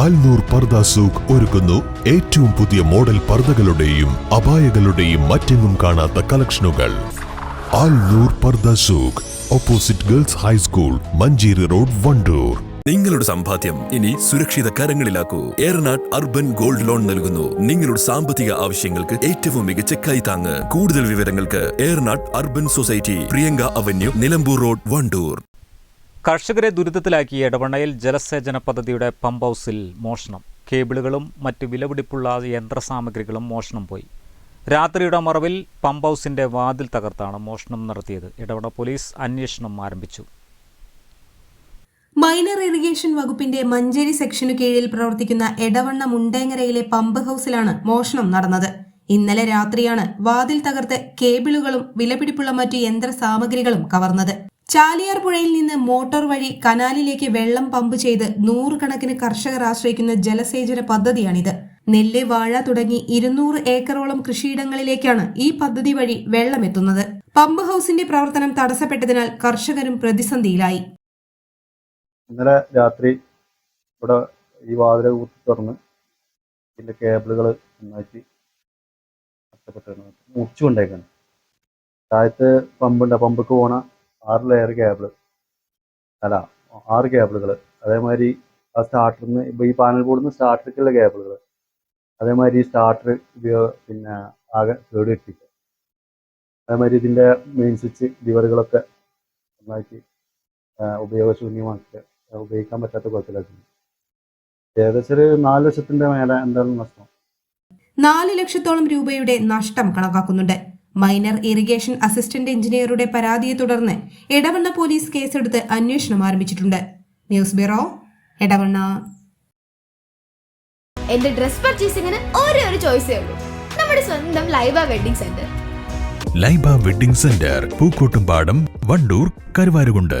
ആൽനൂർ പർദ സൂഖ് ഒരുക്കുന്നു ഏറ്റവും പുതിയ മോഡൽ പർദകളുടെയും അപായകളുടെയും മറ്റെങ്ങും കാണാത്ത കളക്ഷനുകൾ. Alnoor Pardha Souq opposite girls high school Manjeri road Wandoor. നിങ്ങളുടെ സമ്പാദ്യം ഇനി സുരക്ഷിത കരങ്ങളിലാക്കൂ. ഏറനാട് അർബൻ ഗോൾഡ് ലോൺ നൽകുന്നു. നിങ്ങളുടെ സാമ്പത്തിക ആവശ്യങ്ങൾക്ക് ഏറ്റവും മികച്ച കൈത്താങ്ങ് കൂടുതൽ വിവരങ്ങൾക്ക് Eranad urban society Priyanka avenue Nilambur road Wandoor. കർഷകരെ ദുരിതത്തിലാക്കിയ ഇടവണ്ണയിൽ ജലസേചന പദ്ധതിയുടെ പമ്പ് ഹൗസിൽ മോഷണം. കേബിളുകളും മറ്റ് വിലപിടിപ്പുള്ള യന്ത്രസാമഗ്രികളും മോഷണം പോയി. രാത്രിയുടെ മറവിൽ പമ്പ് ഹൗസിന്റെ വാതിൽ തകർത്താണ് മോഷണം നടത്തിയത്. ഇടവണ പോലീസ് അന്വേഷണം ആരംഭിച്ചു. മൈനർ ഇറിഗേഷൻ വകുപ്പിന്റെ മഞ്ചേരി സെക്ഷനു കീഴിൽ പ്രവർത്തിക്കുന്ന എടവണ്ണ മുണ്ടേങ്ങരയിലെ പമ്പ് ഹൗസിലാണ് മോഷണം നടന്നത്. ഇന്നലെ രാത്രിയാണ് വാതിൽ തകർത്ത് കേബിളുകളും വിലപിടിപ്പുള്ള മറ്റ് യന്ത്ര സാമഗ്രികളും കവർന്നത്. ചാലിയാർ പുഴയിൽ നിന്ന് മോട്ടോർ വഴി കനാലിലേക്ക് വെള്ളം പമ്പ് ചെയ്ത് നൂറുകണക്കിന് കർഷകർ ആശ്രയിക്കുന്ന ജലസേചന പദ്ധതിയാണിത്. നെല്ല് വാഴ തുടങ്ങി ഇരുന്നൂറ് ഏക്കറോളം കൃഷിയിടങ്ങളിലേക്കാണ് ഈ പദ്ധതി വഴി വെള്ളമെത്തുന്നത് പമ്പ് ഹൗസിന്റെ പ്രവർത്തനം തടസ്സപ്പെട്ടതിനാൽ കർഷകരും പ്രതിസന്ധിയിലായി. ഇന്നലെ രാത്രി ഇവിടെ ഈ വാതിൽ തുറന്ന് ഇതിന്റെ കേബിളുകൾ നന്നായിട്ട് നഷ്ടപ്പെട്ടിരുന്നു മുറിച്ചു കൊണ്ടേക്കാണ് താഴത്ത് പമ്പുണ്ട്. ആ പമ്പക്ക് പോണ ആറ് ലെയർ കേബിൾ അല്ല ആറ് കേബിളുകൾ അതേമാതിരി ആ സ്റ്റാർട്ടറിന് ഇപ്പോൾ ഈ പാനൽ ബോർഡിൽ നിന്ന് സ്റ്റാർട്ടറിക്കുള്ള കേബിളുകൾ അതേമാതിരി ഈ സ്റ്റാർട്ടർ ഉപയോഗ പിന്നെ ആകെ കേട് കിട്ടിയിട്ട് അതേമാതിരി ഇതിന്റെ മെയിൻ സ്വിച്ച് ലിവറുകളൊക്കെ നന്നായിട്ട് ഉപയോഗശൂന്യമാക്കുക ഉപയോഗശൂന്യമാക്കി ഉപയോഗിക്കാൻ പറ്റാത്ത കുഴപ്പമില്ലാത്ത ഏകദേശം ഒരു നാല് ലക്ഷത്തിന്റെ മേലെ എന്തായാലും നഷ്ടം. നാല് ലക്ഷത്തോളം രൂപയുടെ നഷ്ടം കണക്കാക്കുന്നുണ്ട്. മൈനർ ഇറിഗേഷൻ അസിസ്റ്റന്റ് എഞ്ചിനീയറുടെ പരാതിയെ തുടർന്ന് എടവണ്ണ പോലീസ് കേസെടുത്ത് അന്വേഷണം ആരംഭിച്ചിട്ടുണ്ട്. News bureau Edavanna. എന്റെ ഡ്രസ് പർച്ചേസിംഗിന് ഒരേ ഒരു ചോയ്സേ ഉള്ളൂ. നമ്മുടെ സ്വന്തം Laiba wedding centre. Laiba wedding centre Pookkottumpadam Wandoor Karuvarakundu.